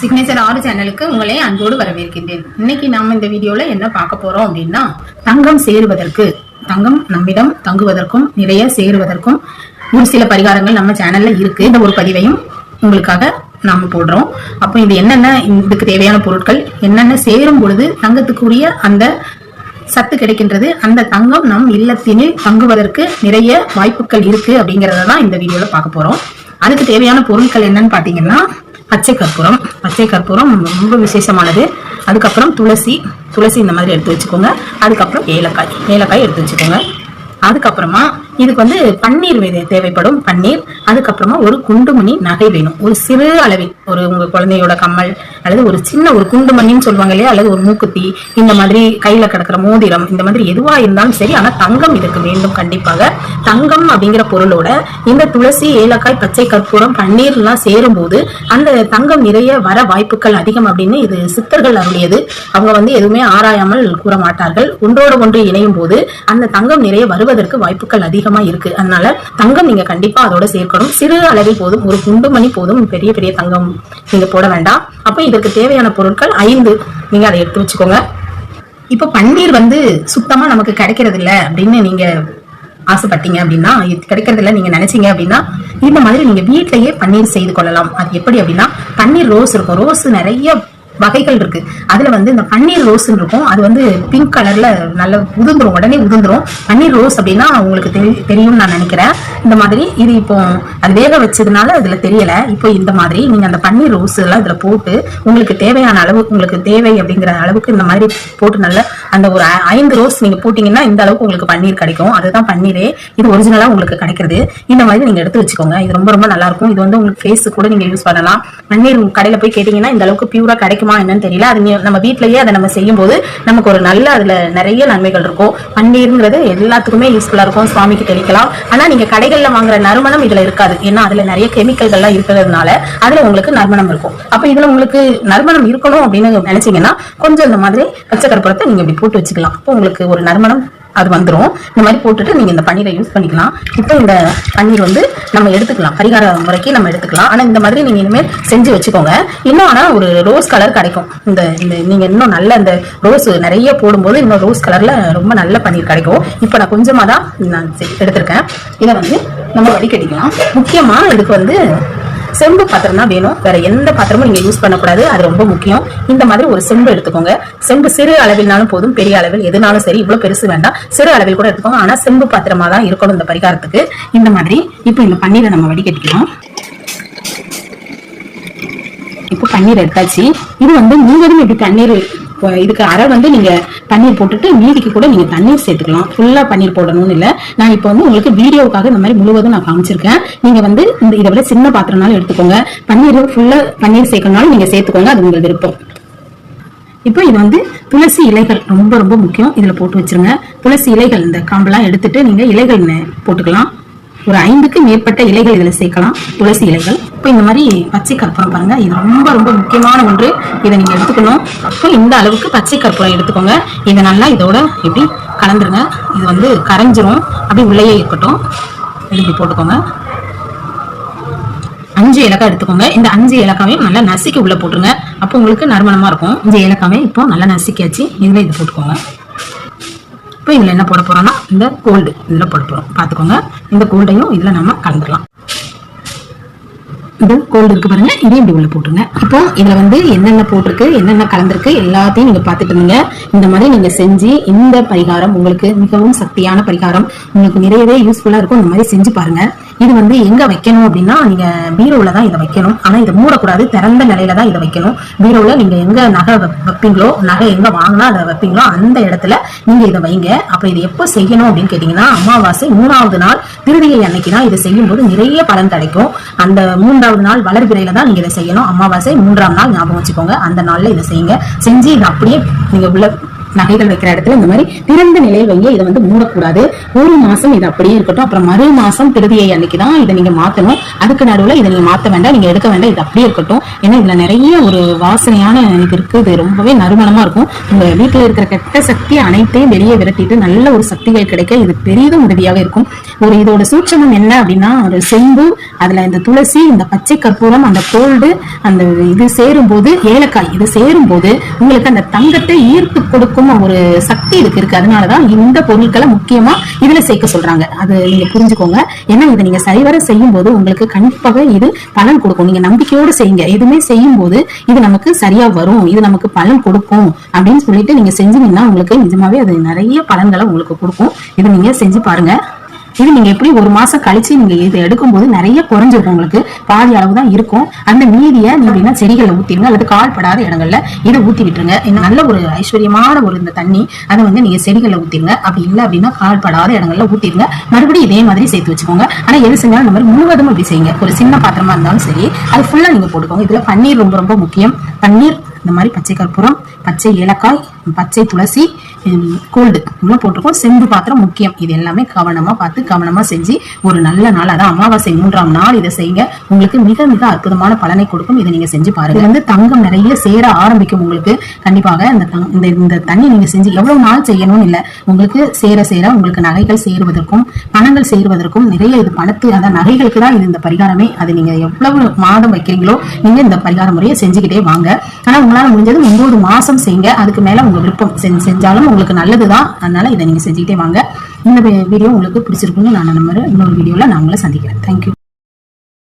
Signature ஆறு சேனலுக்கு உங்களை அன்போடு வரவேற்கின்றேன். இன்னைக்கு நாம இந்த வீடியோல என்ன பார்க்க போறோம் அப்படின்னா தங்கம் சேருவதற்கு தங்கம் நம்மிடம் தங்குவதற்கும் நிறைய சேருவதற்கும் ஒரு சில பரிகாரங்கள் நம்ம சேனல்ல இருக்கு. இந்த ஒரு பதிவையும் உங்களுக்காக நாம போடுறோம். அப்போ இது என்னென்ன இதுக்கு தேவையான பொருட்கள் என்னென்ன சேரும் பொழுது தங்கத்துக்குரிய அந்த சத்து கிடைக்கின்றது அந்த தங்கம் நம் இல்லத்தினில் தங்குவதற்கு நிறைய வாய்ப்புகள் இருக்கு அப்படிங்கறத தான் இந்த வீடியோல பார்க்க போறோம். அதுக்கு தேவையான பொருட்கள் என்னன்னு பாத்தீங்கன்னா பச்சை கற்பூரம். பச்சை கற்பூரம் ரொம்ப விசேஷமானது. அதுக்கப்புறம் துளசி. துளசி இந்த மாதிரி எடுத்து வச்சுக்கோங்க. அதுக்கப்புறம் ஏலக்காய். ஏலக்காய் எடுத்து வச்சுக்கோங்க. அதுக்கப்புறமா இதுக்கு வந்து பன்னீர் தேவைப்படும் பன்னீர். அதுக்கப்புறமா ஒரு குண்டுமணி நகை வேணும். ஒரு சிறு அளவில். ஒரு உங்க குழந்தையோட கம்மல் அல்லது ஒரு சின்ன ஒரு குண்டுமணின்னு சொல்லுவாங்க இல்லையா? அல்லது ஒரு மூக்குத்தி இந்த மாதிரி கையில கிடக்கிற மோதிரம் இந்த மாதிரி எதுவா இருந்தாலும் சரி ஆனா தங்கம் இதுக்கு வேண்டும் கண்டிப்பாக. தங்கம் அப்படிங்கிற பொருளோட இந்த துளசி ஏலக்காய் பச்சை கற்பூரம் பன்னீர் எல்லாம் சேரும் போது அந்த தங்கம் நிறைய வர வாய்ப்புகள் அதிகம் அப்படின்னு இது சித்தர்கள் அருளியது. அவங்க வந்து எதுவுமே ஆராயாமல் கூற மாட்டார்கள். ஒன்றோடு ஒன்று இணையும் போது அந்த தங்கம் நிறைய வருவதற்கு வாய்ப்புகள் அதிகமா இருக்கு. அதனால தங்கம் நீங்க கண்டிப்பா அதோட சேர்க்கணும். சிறு அளவில் போதும் ஒரு குண்டு மணி போதும் பெரிய பெரிய தங்கம் நீங்க போட வேண்டாம். அப்போ இதற்கு தேவையான பொருட்கள் ஐந்து. நீங்க அதை எடுத்து வச்சுக்கோங்க. இப்போ பன்னீர் வந்து சுத்தமா நமக்கு கிடைக்கிறது இல்ல அப்படின்னு நீங்க ஆசைப்பட்டீங்க அப்படின்னா கிடைக்கிறது இல்ல நீங்க நினைச்சீங்க அப்படின்னா இந்த மாதிரி நீங்க வீட்லயே பன்னீர் செய்து கொள்ளலாம். அது எப்படி அப்படின்னா பன்னீர் ரோஸ் இருக்கும். ரோஸ் நிறைய வகைகள் இருக்கு. அதுல வந்து இந்த பன்னீர் ரோஸ் இருக்கும். அது வந்து பிங்க் கலர்ல நல்ல உதிர்ந்துரும். உடனே உதிர்ந்துரும். பன்னீர் ரோஸ் அப்படின்னா உங்களுக்கு தெரியும் தெரியும் நான் நினைக்கிறேன். இந்த மாதிரி இது இப்போ அது வேக வச்சதுனால அதுல தெரியல. இப்போ இந்த மாதிரி நீங்க அந்த பன்னீர் ரோஸ் எல்லாம் இதுல போட்டு உங்களுக்கு தேவையான அளவு உங்களுக்கு தேவை அப்படிங்கிற அளவுக்கு இந்த மாதிரி போட்டு நல்ல அந்த ஒரு ஐந்து ரோஸ் நீங்க போட்டீங்கன்னா இந்த அளவுக்கு உங்களுக்கு பன்னீர் கிடைக்கும். அதுதான் பன்னீரே. இது ஒரிஜினலா உங்களுக்கு கிடைக்கிறது. இந்த மாதிரி நீங்க எடுத்து வச்சுக்கோங்க. இது ரொம்ப ரொம்ப நல்லா இருக்கும். இது வந்து உங்களுக்கு ஃபேஸ் கூட நீங்க யூஸ் பண்ணலாம். பன்னீர் கடையில போய் கேட்டீங்கன்னா இந்த அளவுக்கு பியூரா கிடைக்கும் என்னன்னு தெரியல. அது நம்ம வீட்லயே அதை நம்ம செய்யும் போது நமக்கு ஒரு நல்ல அதுல நிறைய நன்மைகள் இருக்கும். பன்னீர்ங்கிறது எல்லாத்துக்குமே யூஸ்ஃபுல்லா இருக்கும். சுவாமிக்கு தெளிக்கலாம். ஆனா நீங்க கடைகள்ல வாங்குற நறுமணம் இதுல இருக்காது. ஏன்னா அதுல நிறைய கெமிக்கல்கள்லாம் இருக்கிறதுனால அதுல உங்களுக்கு நறுமணம் இருக்கும். அப்ப இதுல உங்களுக்கு நறுமணம் இருக்கணும் அப்படின்னு நினைச்சீங்கன்னா கொஞ்சம் இந்த மாதிரி பச்சை கற்பூரத்தை நீங்க இப்படி போட்டு வச்சுக்கலாம். அப்போ உங்களுக்கு ஒரு நறுமணம் அது வந்துடும் இந்த மாதிரி போட்டுட்டு நீங்கள் இந்த பன்னீரை யூஸ் பண்ணிக்கலாம். இப்போ இந்த பன்னீர் வந்து நம்ம எடுத்துக்கலாம். பரிகார முறைக்கு நம்ம எடுத்துக்கலாம். ஆனால் இந்த மாதிரி நீங்கள் இனிமேல் செஞ்சு வச்சுக்கோங்க. இன்னும் ஆனால் ஒரு ரோஸ் கலர் கிடைக்கும். இந்த இந்த நீங்கள் இன்னும் நல்ல இந்த ரோஸ் நிறைய போடும்போது இன்னும் ரோஸ் கலரில் ரொம்ப நல்ல பன்னீர் கிடைக்கும். இப்போ நான் கொஞ்சமாக தான் நான் செ- எடுத்திருக்கேன். இதை வந்து நம்ம வடிகட்டிக்கலாம். முக்கியமாக இதுக்கு வந்து செம்பு பாத்திரம் தான் வேணும். வேற எந்த பாத்திரமும் நீங்க யூஸ் பண்ணக்கூடாது. அது ரொம்ப முக்கியம். இந்த மாதிரி ஒரு செம்பு எடுத்துக்கோங்க. செம்பு சிறு அளவில்னாலும் போதும் பெரிய அளவில் எதுனாலும் சரி இவ்வளவு பெருசு வேண்டாம். சிறு அளவில் கூட எடுத்துக்கோங்க. ஆனா செம்பு பாத்திரமா தான் இருக்கணும் இந்த பரிகாரத்துக்கு. இந்த மாதிரி இப்போ இந்த பன்னீரை நம்ம வடிகட்டிக்கலாம். இப்போ பன்னீர் எடுத்தாச்சு. இது வந்து முழுவதும் இப்படி பன்னீர் இதுக்கு அரை வந்து நீங்க பன்னீர் போட்டுட்டு மீதிக்கு கூட நீங்க தண்ணீர் சேர்த்துக்கலாம். ஃபுல்லா பன்னீர் போடணும்னு இல்ல. நான் இப்போ வந்து உங்களுக்கு வீடியோவுக்காக இந்த மாதிரி முழுவதும் நான் காமிச்சிருக்கேன். நீங்க வந்து இந்த இதை விட சின்ன பாத்திரம்னாலும் எடுத்துக்கோங்க. பன்னீர் ஃபுல்லா பன்னீர் சேர்க்கணும்னாலும் நீங்க சேர்த்துக்கோங்க. அது உங்கள் விருப்பம். இப்போ இது வந்து துளசி இலைகள் ரொம்ப ரொம்ப முக்கியம். இதுல போட்டு வச்சிருங்க. துளசி இலைகள் இந்த காம்பெல்லாம் எடுத்துட்டு நீங்க இலைகள் போட்டுக்கலாம். ஒரு ஐந்துக்கு மேற்பட்ட இலைகள் இதில் சேர்க்கலாம். துளசி இலைகள். இப்போ இந்த மாதிரி பச்சை கற்பூரம் பாருங்க. இது ரொம்ப ரொம்ப முக்கியமான ஒன்று. இதை நீங்கள் எடுத்துக்கணும். அப்போ இந்த அளவுக்கு பச்சை கற்பூரம் எடுத்துக்கோங்க. இதை நல்லா இதோட இப்படி கலந்துருங்க. இது வந்து கரைஞ்சிரும். அப்படி உள்ளேயே இருக்கட்டும். இது இப்படி போட்டுக்கோங்க. அஞ்சு ஏலக்காய் எடுத்துக்கோங்க. இந்த அஞ்சு ஏலக்காவையும் நல்லா நசுக்கி உள்ளே போட்டுருங்க. அப்போ உங்களுக்கு நறுமணமாக இருக்கும். அஞ்சு ஏலக்காவை இப்போ நல்லா நசுக்கியாச்சு. இதில் இது போட்டுக்கோங்க. இப்போ இதில் என்ன போட போகிறோம்னா இந்த கோல்டு இதில் போட போகிறோம் பார்த்துக்கோங்க. இந்த கோல்டையும் இதில் நம்ம கலந்துடலாம் இது கோல்டு இருக்கு பாருங்க. இதையும் இப்படி உள்ள போட்டுருங்க. இப்போ இதுல வந்து என்னென்ன போட்டிருக்கு என்னென்ன கலந்துருக்கு எல்லாத்தையும் நீங்க பாத்துட்டு இருந்தீங்க. இந்த மாதிரி நீங்க செஞ்சு இந்த பரிகாரம் உங்களுக்கு மிகவும் சக்தியான பரிகாரம். உங்களுக்கு நிறையவே யூஸ்ஃபுல்லா இருக்கும். இந்த மாதிரி செஞ்சு பாருங்க. இது வந்து எங்க வைக்கணும் அப்படின்னா நீங்க பீரோல தான் இதை வைக்கணும். ஆனா இதை மூடக்கூடாது. திறந்த நிலையில தான் இதை வைக்கணும். பீரோல நீங்க எங்க நகை வைப்பீங்களோ நகை எங்க வாங்கினா அதை வைப்பீங்களோ அந்த இடத்துல நீங்க இதை வைங்க. அப்ப இது எப்போ செய்யணும் அப்படின்னு கேட்டீங்கன்னா அமாவாசை மூணாவது நாள் திருதியை அன்னைக்கு தான் இதை செய்யும் போது நிறைய பலன் கிடைக்கும். அந்த மூன்றாவது நாள் வளர்பிறையில தான் நீங்க இதை செய்யணும். அமாவாசை மூன்றாம் நாள் ஞாபகம் வச்சுக்கோங்க. அந்த நாள்ல இதை செய்யுங்க. செஞ்சு இதை அப்படியே நீங்க உள்ள நகைகள் வைக்கிற இடத்துல இந்த மாதிரி திறந்த நிலையில் வைங்க. இதை வந்து மூடக்கூடாது. ஒரு மாசம் இது அப்படியே இருக்கட்டும். அப்புறம் மறு மாசம் திருதியை அன்னைக்கு தான் இதை நீங்க மாத்தணும். அதுக்கு நடுவில் இதை நீங்க மாத்த வேண்டாம். நீங்க எடுக்க வேண்டாம். இது அப்படியே இருக்கட்டும். ஏன்னா இதுல நிறைய ஒரு வாசனையான இது இருக்கு இது ரொம்பவே நறுமணமா இருக்கும். உங்க வீட்டுல இருக்கிற கெட்ட சக்தி அனைத்தையும் வெளியே விரட்டிட்டு நல்ல ஒரு சக்திகள் கிடைக்க இது பெரிதும் உதவியாக இருக்கும். ஒரு இதோட சூட்சமம் என்ன அப்படின்னா ஒரு செம்பு அதுல இந்த துளசி இந்த பச்சை கற்பூரம் அந்த கோல்டு அந்த இது சேரும் போது ஏலக்காய் இது சேரும் போது உங்களுக்கு அந்த தங்கத்தை ஈர்த்து கொடுக்கும் ஒரு சக்தி இதுக்கு இருக்கு. அதனாலதான் இந்த பொருட்களை முக்கியமா இதுல சேர்க்க சொல்றாங்க. அது நீங்க புரிஞ்சுக்கோங்க. ஏன்னா இதை நீங்க சரிவர செய்யும் போது உங்களுக்கு கண்டிப்பாக இது பலன் கொடுக்கும். நீங்க நம்பிக்கையோடு செய்யுங்க. எதுவுமே செய்யும் போது இது நமக்கு சரியா வரும். இது நமக்கு பலன் கொடுக்கும் அப்படின்னு சொல்லிட்டு நீங்க செஞ்சீங்கன்னா உங்களுக்கு நிஜமாவே அது நிறைய பலன்களை உங்களுக்கு கொடுக்கும். இது நீங்க செஞ்சு பாருங்க. இது நீங்க எப்படி ஒரு மாசம் கழிச்சு நீங்க இதை எடுக்கும்போது நிறைய குறைஞ்சிருக்கும் உங்களுக்கு. பாதி அளவு தான் இருக்கும். அந்த மீதியை நீங்க என்ன செடிகளை ஊத்திடுங்க. அல்லது கால் படாத இடங்கள்ல இதை ஊத்தி விட்டுருங்க. நல்ல ஒரு ஐஸ்வர்யமான ஒரு இந்த தண்ணி அதை வந்து நீங்க செடிகளை ஊத்திடுங்க. அப்படி இல்லை அப்படின்னா கால் படாத இடங்கள்ல ஊத்திடுங்க. மறுபடியும் இதே மாதிரி சேர்த்து வச்சுக்கோங்க. ஆனா எது செஞ்சாலும் இந்த மாதிரி முழுவதும் அப்படி செய்யுங்க. ஒரு சின்ன பாத்திரமா இருந்தாலும் சரி அது ஃபுல்லா நீங்க போட்டுக்கோங்க. இதுல பன்னீர் ரொம்ப ரொம்ப முக்கியம். பன்னீர் இந்த மாதிரி பச்சை கற்பூரம் பச்சை ஏலக்காய் பச்சை துளசி கோல்டு இவ்வளோ போட்டிருக்கோம். செம்பு பாத்திரம் முக்கியம். இது எல்லாமே கவனமா பார்த்து கவனமா செஞ்சு ஒரு நல்ல நாள் அதான் அமாவாசை மூன்றாம் நாள் இதை செய்யுங்க. உங்களுக்கு மிக மிக அற்புதமான பலனை கொடுக்கும். இதை நீங்க செஞ்சு பாருங்க. வந்து தங்கம் நிறைய சேர ஆரம்பிக்கும் உங்களுக்கு. கண்டிப்பாக இந்த இந்த இந்த தண்ணி நீங்க செஞ்சு எவ்வளவு நாள் செய்யணும்னு இல்லை. உங்களுக்கு சேர சேர உங்களுக்கு நகைகள் சேருவதற்கும் பணங்கள் சேருவதற்கும் நிறைய இது பணத்து அதான் நகைகளுக்கு தான் இது இந்த பரிகாரமே. அது நீங்க எவ்வளவு மாதம் வைக்கிறீங்களோ நீங்க இந்த பரிகார முறையை செஞ்சுக்கிட்டே வாங்க. ஆனா உங்களால முடிஞ்சது ஒன்பது மாசம் செய்யுங்க. அதுக்கு மேல உங்க விருப்பம் செஞ்சு- செஞ்சாலும் உங்களுக்கு நல்லதுதான். அதனால இதை நீங்க செஞ்சுக்கிட்டே வாங்க. இந்த வீடியோ உங்களுக்கு பிடிச்சிருக்குன்னு நான் நம்புறேன். இன்னொரு வீடியோல நான் உங்களை சந்திக்கிறேன். தேங்க்யூ